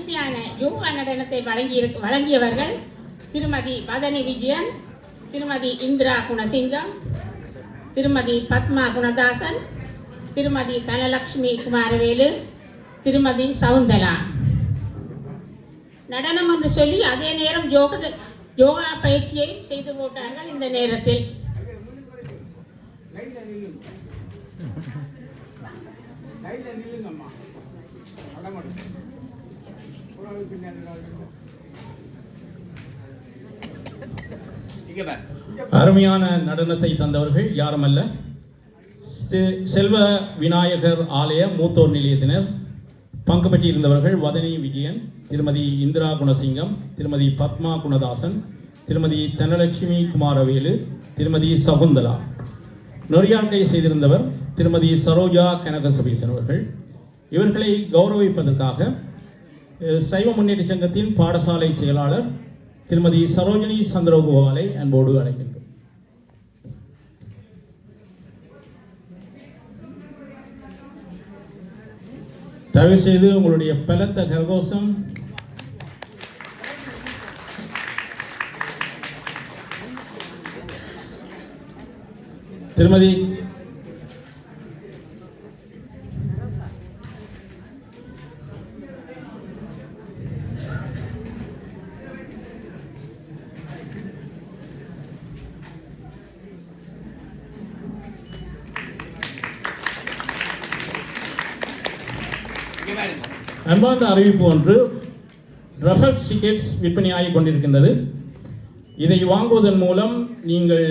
அருமையான யோகா நடனத்தை வழங்கி வழங்கியவர்கள் திருமதி வதனி விஜயன் திருமதி இந்திரா குணசிங்கம் திருமதி பத்மா குணதாசன் திருமதி தனலட்சுமி குமாரவேலு திருமதி சவுந்தலா. நடனம் என்று சொல்லி அதே நேரம் யோக யோகா பயிற்சியையும் செய்து போட்டார்கள் இந்த நேரத்தில். லைட்ல நில்லுங்கம்மா. அருமையான நடனத்தை தந்தவர்கள் யாருமல்ல? செ- செல்வ விநாயகர் ஆலய மூத்தோர் நிலையத்தினர் பங்கு பெற்றிருந்தவர்கள் வதனி விஜயன் திருமதி இந்திரா குணசிங்கம் திருமதி பத்மா குணதாசன் திருமதி தனலட்சுமி குமாரவேலு திருமதி சகுந்தலா. நொறியாட்கை செய்திருந்தவர் திருமதி சரோஜா கனகசபீசன் அவர்கள் இவர்களை கௌரவிப்பதற்காக சைவ முன்னேற்ற சங்கத்தின் பாடசாலை செயலாளர் திருமதி சரோஜினி சந்திரகோபாலை அன்போடு அழைக்கின்றோம். தயவு செய்து உங்களுடைய பலத்த கரகோஷம். திருமதி அன்பார்ந்த அறிவிப்பு ஒன்று ரஃபர் டிக்கெட்ஸ் விற்பனையாகிக் கொண்டிருக்கின்றது. இதை வாங்குவதன் மூலம் நீங்கள்